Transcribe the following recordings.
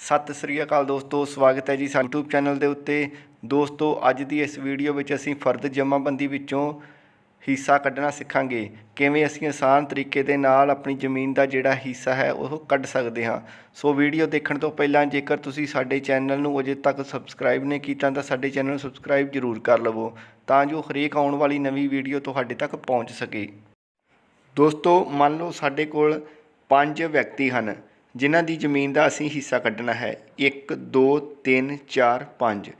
ਸਤਿ ਸ੍ਰੀ ਅਕਾਲ ਦੋਸਤੋ, ਸਵਾਗਤ ਹੈ ਜੀ ਸਾਡੇ YouTube ਚੈਨਲ ਦੇ ਉੱਤੇ। ਦੋਸਤੋ, ਅੱਜ ਦੀ ਇਸ ਵੀਡੀਓ ਵਿੱਚ ਅਸੀਂ ਫਰਦ ਜਮ੍ਹਾਂਬੰਦੀ ਵਿੱਚੋਂ ਹਿੱਸਾ ਕੱਢਣਾ ਸਿੱਖਾਂਗੇ। ਕਿਵੇਂ ਅਸੀਂ ਆਸਾਨ ਤਰੀਕੇ ਦੇ ਨਾਲ ਆਪਣੀ ਜ਼ਮੀਨ ਦਾ ਜਿਹੜਾ ਹਿੱਸਾ ਹੈ, ਉਹ ਕੱਢ ਸਕਦੇ ਹਾਂ। ਸੋ ਵੀਡੀਓ ਦੇਖਣ ਤੋਂ ਪਹਿਲਾਂ ਜੇਕਰ ਤੁਸੀਂ ਸਾਡੇ ਚੈਨਲ ਨੂੰ ਅਜੇ ਤੱਕ ਸਬਸਕ੍ਰਾਈਬ ਨਹੀਂ ਕੀਤਾ, ਤਾਂ ਸਾਡੇ ਚੈਨਲ ਨੂੰ ਸਬਸਕ੍ਰਾਈਬ ਜ਼ਰੂਰ ਕਰ ਲਵੋ, ਤਾਂ ਜੋ ਹਰੇਕ ਆਉਣ ਵਾਲੀ ਨਵੀਂ ਵੀਡੀਓ ਤੁਹਾਡੇ ਤੱਕ ਪਹੁੰਚ ਸਕੇ। ਦੋਸਤੋ, ਮੰਨ ਲਓ ਸਾਡੇ ਕੋਲ ਪੰਜ ਵਿਅਕਤੀ ਹਨ। ਜਿਨ੍ਹਾਂ ਦੀ ਜ਼ਮੀਨ ਦਾ ਅਸੀਂ ਹਿੱਸਾ ਕੱਢਣਾ ਹੈ। 1 2 3 4 5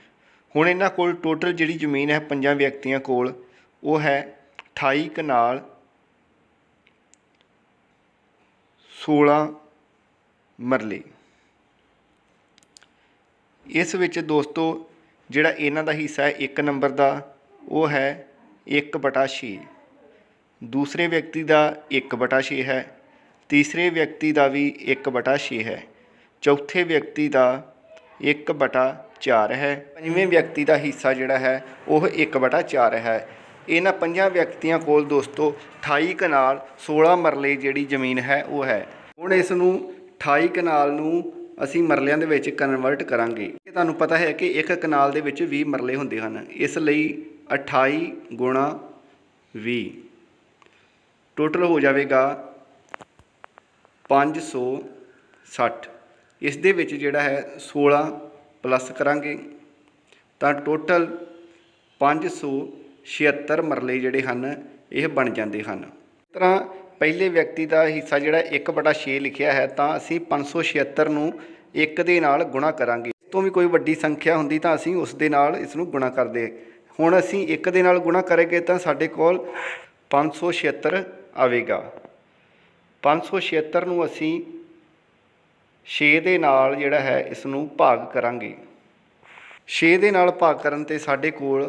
ਹੁਣ ਇਹਨਾਂ ਕੋਲ ਟੋਟਲ ਜਿਹੜੀ ਜ਼ਮੀਨ ਹੈ ਪੰਜਾਂ ਵਿਅਕਤੀਆਂ ਕੋਲ, ਉਹ ਹੈ 28 ਕਨਾਲ 16 ਮਰਲੇ। ਇਸ ਵਿੱਚ ਦੋਸਤੋ, ਜਿਹੜਾ ਇਹਨਾਂ ਦਾ ਹਿੱਸਾ ਹੈ 1 ਨੰਬਰ ਦਾ, ਉਹ ਹੈ 1/6 ਦੂਸਰੇ ਵਿਅਕਤੀ ਦਾ 1/6 ਹੈ। ਤੀਸਰੇ ਵਿਅਕਤੀ ਦਾ ਵੀ 1/6 ਹੈ। ਚੌਥੇ ਵਿਅਕਤੀ ਦਾ 1/4 ਹੈ। ਪੰਜਵੇਂ ਵਿਅਕਤੀ ਦਾ ਹਿੱਸਾ ਜਿਹੜਾ ਹੈ, ਉਹ 1/4 ਹੈ। ਇਹਨਾਂ ਪੰਜਾਂ ਵਿਅਕਤੀਆਂ ਕੋਲ ਦੋਸਤੋ 28 ਕਨਾਲ 16 ਮਰਲੇ ਜਿਹੜੀ ਜ਼ਮੀਨ ਹੈ, ਉਹ ਹੈ। ਹੁਣ ਇਸ ਨੂੰ 28 ਕਨਾਲ ਨੂੰ ਅਸੀਂ ਮਰਲਿਆਂ ਦੇ ਵਿੱਚ ਕਨਵਰਟ ਕਰਾਂਗੇ। ਇਹ ਤੁਹਾਨੂੰ ਪਤਾ ਹੈ ਕਿ ਇੱਕ ਕਨਾਲ ਦੇ ਵਿੱਚ 20 ਮਰਲੇ ਹੁੰਦੇ ਹਨ। ਇਸ ਲਈ 28 ਗੁਣਾ 20 ਟੋਟਲ ਹੋ ਜਾਵੇਗਾ 560 ਇਸ ਦੇ ਵਿੱਚ ਜਿਹੜਾ ਹੈ 16 ਪਲੱਸ ਕਰਾਂਗੇ। ਤਾਂ ਟੋਟਲ 576 ਮਰਲੇ ਜਿਹੜੇ ਹਨ, ਇਹ ਬਣ ਜਾਂਦੇ ਹਨ। ਇਸ ਤਰ੍ਹਾਂ ਪਹਿਲੇ ਵਿਅਕਤੀ ਦਾ ਹਿੱਸਾ ਜਿਹੜਾ 1/6 ਲਿਖਿਆ ਹੈ, ਤਾਂ ਅਸੀਂ 576 ਨੂੰ 1 ਦੇ ਨਾਲ ਗੁਣਾ ਕਰਾਂਗੇ। ਇਸ ਤੋਂ ਵੀ ਕੋਈ ਵੱਡੀ ਸੰਖਿਆ ਹੁੰਦੀ ਤਾਂ ਅਸੀਂ ਉਸ ਦੇ ਨਾਲ ਇਸ ਨੂੰ ਗੁਣਾ ਕਰਦੇ। ਹੁਣ ਅਸੀਂ 1 ਦੇ ਨਾਲ ਗੁਣਾ ਕਰਾਂਗੇ ਤਾਂ ਸਾਡੇ ਕੋਲ 576 ਆਵੇਗਾ। 576 ਨੂੰ ਅਸੀਂ 6 ਦੇ ਨਾਲ ਜਿਹੜਾ ਹੈ ਇਸ ਨੂੰ ਭਾਗ ਕਰਾਂਗੇ। 6 ਦੇ ਨਾਲ ਭਾਗ ਕਰਨ ਤੇ ਸਾਡੇ ਕੋਲ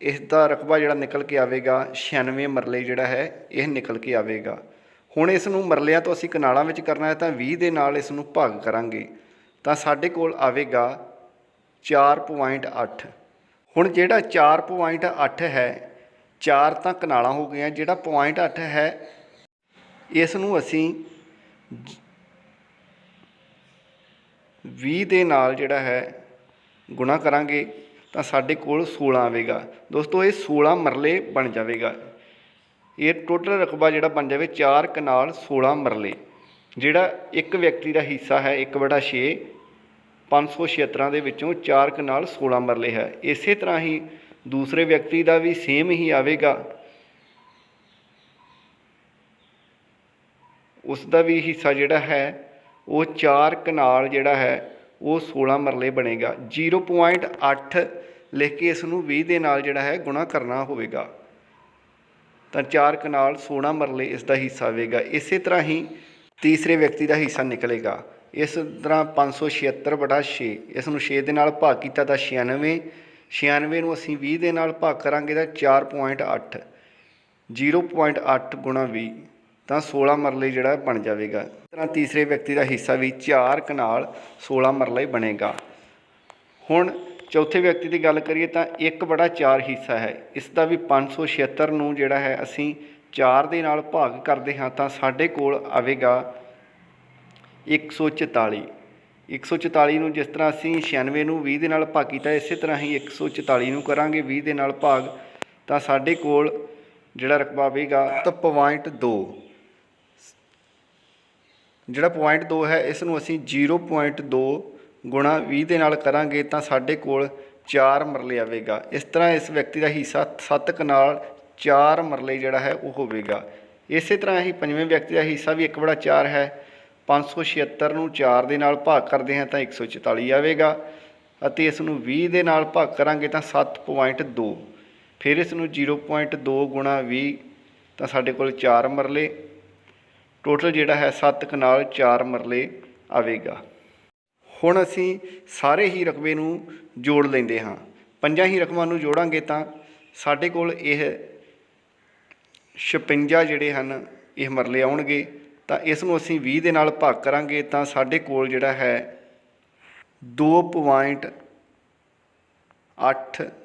ਇਸ ਦਾ ਰਕਬਾ ਜਿਹੜਾ ਨਿਕਲ ਕੇ ਆਵੇਗਾ 96 ਮਰਲੇ ਜਿਹੜਾ ਹੈ ਇਹ ਨਿਕਲ ਕੇ ਆਵੇਗਾ। ਹੁਣ ਇਸ ਨੂੰ ਮਰਲਿਆਂ ਤੋਂ ਅਸੀਂ ਕਨਾਲਾਂ ਵਿੱਚ ਕਰਨਾ ਹੈ ਤਾਂ 20 ਦੇ ਨਾਲ ਇਸ ਨੂੰ ਭਾਗ ਕਰਾਂਗੇ। ਤਾਂ ਸਾਡੇ ਕੋਲ ਆਵੇਗਾ 4.8 ਹੁਣ ਜਿਹੜਾ 4.8 ਹੈ 4 ਤਾਂ ਕਨਾਲਾਂ ਹੋ ਗਈਆਂ, ਜਿਹੜਾ 0.8 ਹੈ ਇਸ ਨੂੰ ਅਸੀਂ 20 ਦੇ ਨਾਲ ਜਿਹੜਾ ਹੈ ਗੁਣਾ ਕਰਾਂਗੇ ਤਾਂ ਸਾਡੇ ਕੋਲ 16 ਆਵੇਗਾ। ਦੋਸਤੋ, ਇਹ 16 ਮਰਲੇ ਬਣ ਜਾਵੇਗਾ। ਇਹ ਟੋਟਲ ਰਕਬਾ ਜਿਹੜਾ ਬਣ ਜਾਵੇ 4 ਕਨਾਲ 16 ਮਰਲੇ, ਜਿਹੜਾ ਇੱਕ ਵਿਅਕਤੀ ਦਾ ਹਿੱਸਾ ਹੈ 1/6 576 ਦੇ ਵਿੱਚੋਂ 4 ਕਨਾਲ 16 ਮਰਲੇ ਹੈ। ਇਸੇ ਤਰ੍ਹਾਂ ਹੀ ਦੂਸਰੇ ਵਿਅਕਤੀ ਦਾ ਵੀ ਸੇਮ ਹੀ ਆਵੇਗਾ। ਉਸ ਦਾ ਵੀ ਹਿੱਸਾ ਜਿਹੜਾ ਹੈ, ਉਹ 4 ਕਨਾਲ ਜਿਹੜਾ ਹੈ, ਉਹ 16 ਮਰਲੇ ਬਣੇਗਾ। 0.8 ਲਿਖ ਕੇ ਇਸ ਨੂੰ 20 ਦੇ ਨਾਲ ਜਿਹੜਾ ਹੈ ਗੁਣਾ ਕਰਨਾ ਹੋਵੇਗਾ। ਤਾਂ 4 ਕਨਾਲ 16 ਮਰਲੇ ਇਸ ਦਾ ਹਿੱਸਾ ਆਵੇਗਾ ਇਸੇ ਤਰ੍ਹਾਂ ਹੀ ਤੀਸਰੇ ਵਿਅਕਤੀ ਦਾ ਹਿੱਸਾ ਨਿਕਲੇਗਾ। ਇਸ ਤਰ੍ਹਾਂ 576 ਬਟਾ 6 ਇਸ ਨੂੰ 6 ਦੇ ਨਾਲ ਭਾਗ ਕੀਤਾ ਤਾਂ 96 96 ਨੂੰ ਅਸੀਂ 20 ਦੇ ਨਾਲ ਭਾਗ ਕਰਾਂਗੇ ਤਾਂ 4.8 0.8 ਗੁਣਾ 20 ਤਾਂ 16 ਮਰਲੇ ਜਿਹੜਾ ਬਣ ਜਾਵੇਗਾ। ਇਸ ਤਰ੍ਹਾਂ ਤੀਸਰੇ ਵਿਅਕਤੀ ਦਾ ਹਿੱਸਾ ਵੀ 4 ਕਨਾਲ 16 ਮਰਲਾ ਹੀ ਬਣੇਗਾ। ਹੁਣ ਚੌਥੇ ਵਿਅਕਤੀ ਦੀ ਗੱਲ ਕਰੀਏ ਤਾਂ 1 ਬੜਾ 4 ਹਿੱਸਾ ਹੈ। ਇਸ ਦਾ ਵੀ 576 ਨੂੰ ਜਿਹੜਾ ਹੈ ਅਸੀਂ 4 ਦੇ ਨਾਲ ਭਾਗ ਕਰਦੇ ਹਾਂ ਤਾਂ ਸਾਡੇ ਕੋਲ ਆਵੇਗਾ 144 144 ਨੂੰ ਜਿਸ ਤਰ੍ਹਾਂ ਅਸੀਂ 96 ਨੂੰ 20 ਦੇ ਨਾਲ ਭਾਗ ਕੀਤਾ, ਇਸੇ ਤਰ੍ਹਾਂ ਹੀ 144 ਨੂੰ ਕਰਾਂਗੇ 20 ਦੇ ਨਾਲ ਭਾਗ ਤਾਂ ਸਾਡੇ ਕੋਲ ਜਿਹੜਾ ਰਕਬਾ ਆਵੇਗਾ ਤਾਂ ਪੁਆਇੰਟ 2 ਜਿਹੜਾ ਪੁਆਇੰਟ 2 ਹੈ, ਇਸ ਨੂੰ ਅਸੀਂ 0.2 ਗੁਣਾ 20 ਦੇ ਨਾਲ ਕਰਾਂਗੇ ਤਾਂ ਸਾਡੇ ਕੋਲ 4 ਮਰਲੇ ਆਵੇਗਾ। ਇਸ ਤਰ੍ਹਾਂ ਇਸ ਵਿਅਕਤੀ ਦਾ ਹਿੱਸਾ 7 ਕਨਾਲ 4 ਮਰਲੇ ਜਿਹੜਾ ਹੈ, ਉਹ ਹੋਵੇਗਾ। ਇਸੇ ਤਰ੍ਹਾਂ ਹੀ ਪੰਜਵੇਂ ਵਿਅਕਤੀ ਦਾ ਹਿੱਸਾ ਵੀ 1/4 ਹੈ 576 ਨੂੰ 4 ਦੇ ਨਾਲ ਭਾਗ ਕਰਦੇ ਹਾਂ ਤਾਂ 144 ਆਵੇਗਾ ਅਤੇ ਇਸ ਨੂੰ 20 ਦੇ ਨਾਲ ਭਾਗ ਕਰਾਂਗੇ ਤਾਂ 7.2 ਫਿਰ ਇਸ ਨੂੰ 0.2 ਗੁਣਾ 20 ਤਾਂ ਸਾਡੇ ਕੋਲ 4 ਮਰਲੇ ਟੋਟਲ ਜਿਹੜਾ ਹੈ 7 ਕਨਾਲ 4 ਮਰਲੇ ਆਵੇਗਾ। ਹੁਣ ਅਸੀਂ ਸਾਰੇ ਹੀ ਰਕਬੇ ਨੂੰ ਜੋੜ ਲੈਂਦੇ ਹਾਂ। ਪੰਜਾਂ ਹੀ ਰਕਮਾਂ ਨੂੰ ਜੋੜਾਂਗੇ ਤਾਂ ਸਾਡੇ ਕੋਲ ਇਹ 56 ਜਿਹੜੇ ਹਨ, ਇਹ ਮਰਲੇ ਆਉਣਗੇ। ਤਾਂ ਇਸ ਨੂੰ ਅਸੀਂ 20 ਦੇ ਨਾਲ ਭਾਗ ਕਰਾਂਗੇ ਤਾਂ ਸਾਡੇ ਕੋਲ ਜਿਹੜਾ ਹੈ 2.8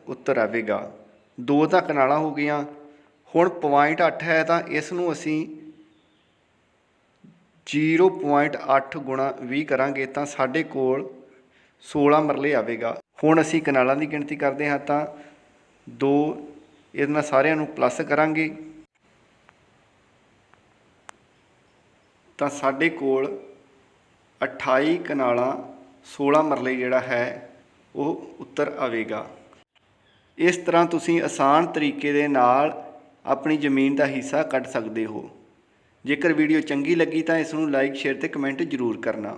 ਉੱਤਰ ਆਵੇਗਾ। ਦੋ ਤਾਂ ਕਨਾਲਾਂ ਹੋ ਗਈਆਂ। ਹੁਣ ਪੁਆਇੰਟ 8 ਹੈ ਤਾਂ ਇਸ ਨੂੰ ਅਸੀਂ 0.8 ਗੁਣਾ 20 ਕਰਾਂਗੇ ਤਾਂ ਸਾਡੇ ਕੋਲ 16 ਮਰਲੇ ਆਵੇਗਾ। ਹੁਣ ਅਸੀਂ ਕਨਾਲਾਂ ਦੀ ਗਿਣਤੀ ਕਰਦੇ ਹਾਂ ਤਾਂ 2 ਇਹਨਾਂ ਸਾਰਿਆਂ ਨੂੰ ਪਲੱਸ ਕਰਾਂਗੇ। ਤਾਂ ਸਾਡੇ ਕੋਲ 28 ਕਨਾਲਾਂ 16 ਮਰਲੇ ਜਿਹੜਾ ਹੈ, ਉਹ ਉੱਤਰ ਆਵੇਗਾ। ਇਸ ਤਰ੍ਹਾਂ ਤੁਸੀਂ ਆਸਾਨ ਤਰੀਕੇ ਦੇ ਨਾਲ ਆਪਣੀ ਜ਼ਮੀਨ ਦਾ ਹਿੱਸਾ ਕੱਢ ਸਕਦੇ ਹੋ। ਜੇਕਰ ਵੀਡੀਓ ਚੰਗੀ ਲੱਗੀ ਤਾਂ ਇਸ ਨੂੰ ਲਾਈਕ ਸ਼ੇਅਰ ਤੇ ਕਮੈਂਟ ਜ਼ਰੂਰ ਕਰਨਾ।